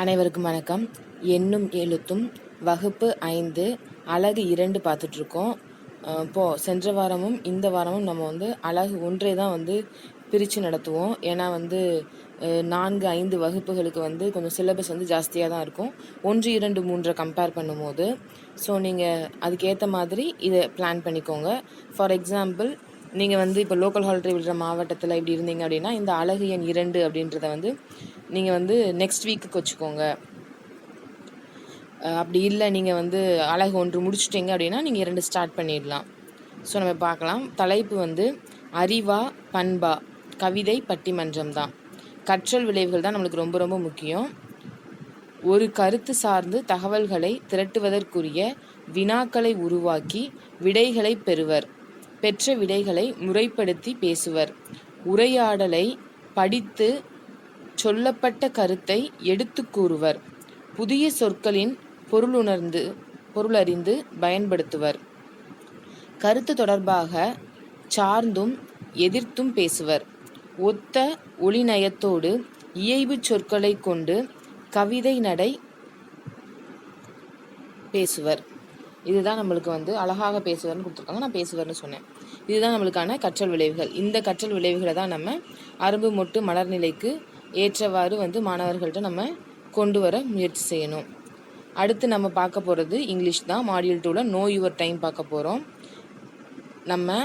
அனைவருக்கும் வணக்கம். எண்ணும் எழுத்தும் வகுப்பு ஐந்து அழகு இரண்டு பார்த்துட்ருக்கோம். இப்போ சென்ற வாரமும் இந்த வாரமும் நம்ம வந்து அழகு ஒன்றே தான் வந்து பிரித்து நடத்துவோம். ஏன்னா வந்து நான்கு ஐந்து வகுப்புகளுக்கு வந்து கொஞ்சம் சிலபஸ் வந்து ஜாஸ்தியாக தான் இருக்கும். ஒன்று இரண்டு மூன்றை கம்பேர் பண்ணும்போது. ஸோ நீங்கள் அதுக்கேற்ற மாதிரி இதை பிளான் பண்ணிக்கோங்க. ஃபார் எக்ஸாம்பிள் நீங்கள் வந்து இப்போ லோக்கல் ஹாலிடே விழுற மாவட்டத்தில் இப்படி இருந்தீங்க அப்படின்னா இந்த அழகு எண் இரண்டு அப்படின்றத வந்து நீங்கள் வந்து நெக்ஸ்ட் வீக்குக்கு வச்சுக்கோங்க. அப்படி இல்லை நீங்கள் வந்து அழகு ஒன்று முடிச்சுட்டீங்க அப்படின்னா நீங்கள் இரண்டு ஸ்டார்ட் பண்ணிடலாம். ஸோ நம்ம பார்க்கலாம். தலைப்பு வந்து அறிவா பண்பா? கவிதை பட்டிமன்றம் தான். கற்றல் விளைவுகள் தான் நம்மளுக்கு ரொம்ப ரொம்ப முக்கியம். ஒரு கருத்து சார்ந்து தகவல்களை திரட்டுவதற்குரிய வினாக்களை உருவாக்கி விடைகளை பெறுவர். பெற்ற விடைகளை முறைப்படுத்தி பேசுவர். உரையாடலை படித்து சொல்லப்பட்ட கருத்தை எடுத்துக் கூறுவர். புதிய சொற்களின் பொருளுணர்ந்து பொருளறிந்து பயன்படுத்துவர். கருத்து தொடர்பாக சார்ந்தும் எதிர்த்தும் பேசுவர். ஒத்த ஒளிநயத்தோடு இயைபு சொற்களை கொண்டு கவிதை நடை பேசுவர். இதுதான் நம்மளுக்கு வந்து அழகாக பேசுவர்னு கொடுத்துருக்காங்க. நான் பேசுவர்னு சொன்னேன். இதுதான் நம்மளுக்கான கற்றல் விளைவுகள். இந்த கற்றல் விளைவுகளை தான் நம்ம அரும்பு மொட்டு மலர் நிலைக்கு ஏற்றவாறு வந்து மாணவர்கள்ட்ட நம்ம கொண்டு வர முயற்சி செய்யணும். அடுத்து நம்ம பார்க்க போகிறது இங்கிலீஷ் தான். மாடியூல் டூவில் நோ யுவர் டைம் பார்க்க போகிறோம் நம்ம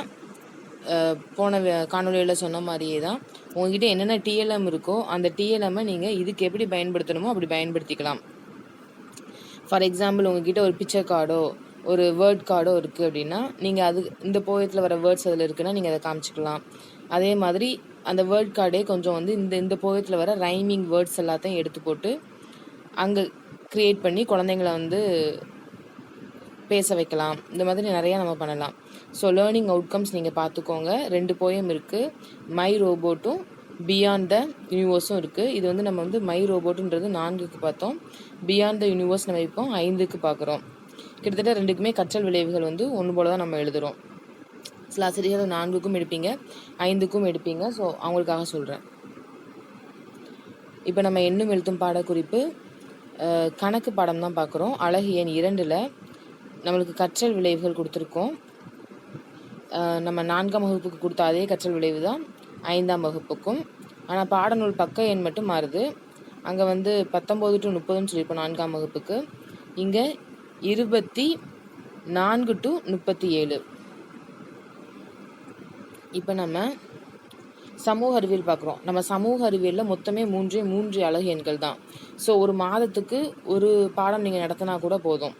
போன காணொலியில் சொன்ன மாதிரியே தான். உங்ககிட்ட என்னென்ன டிஎல்எம் இருக்கோ அந்த டிஎல்எம்மை நீங்கள் இதுக்கு எப்படி பயன்படுத்தணுமோ அப்படி பயன்படுத்திக்கலாம். ஃபார் எக்ஸாம்பிள் உங்ககிட்ட ஒரு பிக்சர் கார்டோ ஒரு வேர்ட் கார்டோ இருக்குது அப்படின்னா நீங்கள் அது இந்த போயத்தில் வர வேர்ட்ஸ் அதில் இருக்குன்னா நீங்கள் அதை காமிச்சிக்கலாம். அதே மாதிரி அந்த வேர்ட் கார்டே கொஞ்சம் வந்து இந்த இந்த போயத்தில் வர ரைமிங் வேர்ட்ஸ் எல்லாத்தையும் எடுத்து போட்டு அங்கே க்ரியேட் பண்ணி குழந்தைங்கள வந்து பேச வைக்கலாம். இந்த மாதிரி நிறையா நம்ம பண்ணலாம். ஸோ லேர்னிங் அவுட்கம்ஸ் நீங்கள் பார்த்துக்கோங்க. ரெண்டு போயம் இருக்குது மை ரோபோட்டும் பியாண்ட் த யூனிவர்ஸும் இருக்குது இது வந்து நம்ம வந்து மை ரோபோட்டுன்றது நான்குக்கு பார்த்தோம். பியாண்ட் த யூனிவர்ஸ் நம்ம இப்போ ஐந்துக்கு பார்க்குறோம். கிட்டத்தட்ட ரெண்டுக்குமே கற்றல் விளைவுகள் வந்து ஒன்று போல தான் நம்ம எழுதுகிறோம் சில ஆசிரியர்கள் நான்குக்கும் எடுப்பீங்க ஐந்துக்கும் எடுப்பீங்க. ஸோ அவங்களுக்காக சொல்கிறேன் இப்போ நம்ம எண்ணும் எழுத்தும் பாடக்குறிப்பு கணக்கு பாடம் தான் பார்க்குறோம் அழகு எண் இரண்டில் நம்மளுக்கு கற்றல் விளைவுகள் கொடுத்துருக்கோம். நம்ம நான்காம் வகுப்புக்கு கொடுத்த அதே கற்றல் விளைவு தான் ஐந்தாம் வகுப்புக்கும். ஆனால் பாடநூல் பக்க எண் மட்டும் மாறுது. அங்கே வந்து பத்தொம்போது டு முப்பதுன்னு சொல்லியிருப்போம் நான்காம் வகுப்புக்கு. இங்கே இருபத்தி நான்கு டு முப்பத்தி ஏழு. இப்போ நம்ம சமூக அறிவியல் பார்க்குறோம். நம்ம சமூக அறிவியலில் மொத்தமே மூன்றே மூன்று அழகு எண்கள் தான். ஸோ ஒரு மாதத்துக்கு ஒரு பாடம் நீங்கள் நடத்தினா கூட போதும்.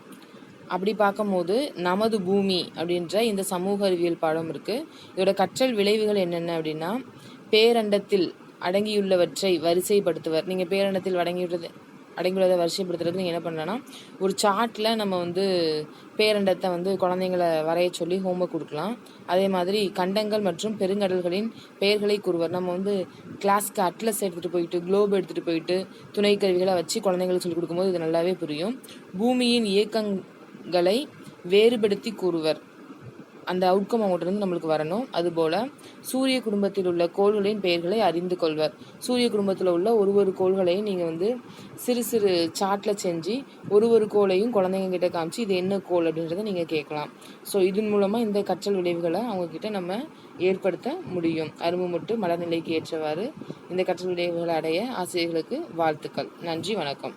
அப்படி பார்க்கும்போது நமது பூமி அப்படின்ற இந்த சமூக அறிவியல் பாடம் இருக்குது இதோட கற்றல் விளைவுகள் என்னென்ன அப்படின்னா பேரண்டத்தில் அடங்கியுள்ளவற்றை வரிசைப்படுத்துவர். நீங்கள் பேரண்டத்தில் அடங்கியுள்ளது அடைங்குறதை வரிசைப்படுத்துறதுக்கு நீங்கள் என்ன பண்ணலன்னா ஒரு சார்ட்டில் நம்ம வந்து பேரண்டத்தை வந்து குழந்தைங்களை வரைய சொல்லி ஹோம்ஒர்க் கொடுக்கலாம். அதே மாதிரி கண்டங்கள் மற்றும் பெருங்கடல்களின் பெயர்களை கூறுவர். நம்ம வந்து கிளாஸ்க்கு அட்லஸ் எடுத்துகிட்டு போயிட்டு குளோப் எடுத்துகிட்டு போயிட்டு துணை கருவிகளை வச்சு குழந்தைங்களுக்கு சொல்லிக் கொடுக்கும்போது இது நல்லாவே புரியும். பூமியின் இயக்கங்களை வேறுபடுத்தி கூறுவர். அந்த அவுட்கம் அவங்கள்ட்ட இருந்து நம்மளுக்கு வரணும். அதுபோல் சூரிய குடும்பத்தில் உள்ள கோள்களின் பெயர்களை அறிந்து கொள்வர். சூரிய குடும்பத்தில் உள்ள ஒரு ஒரு கோள்களையும் நீங்கள் வந்து சிறு சிறு சாட்டில் செஞ்சு ஒரு ஒரு கோளையும் குழந்தைங்க கிட்ட காமிச்சு இது என்ன கோள் அப்படின்றத நீங்கள் கேட்கலாம். ஸோ இதன் மூலமாக இந்த கற்றல் விளைவுகளை அவங்கக்கிட்ட நம்ம ஏற்படுத்த முடியும். அரும்பு முட்டு மலர்நிலைக்கு ஏற்றவாறு இந்த கற்றல் விளைவுகளை அடைய ஆசிரியர்களுக்கு வாழ்த்துக்கள். நன்றி வணக்கம்.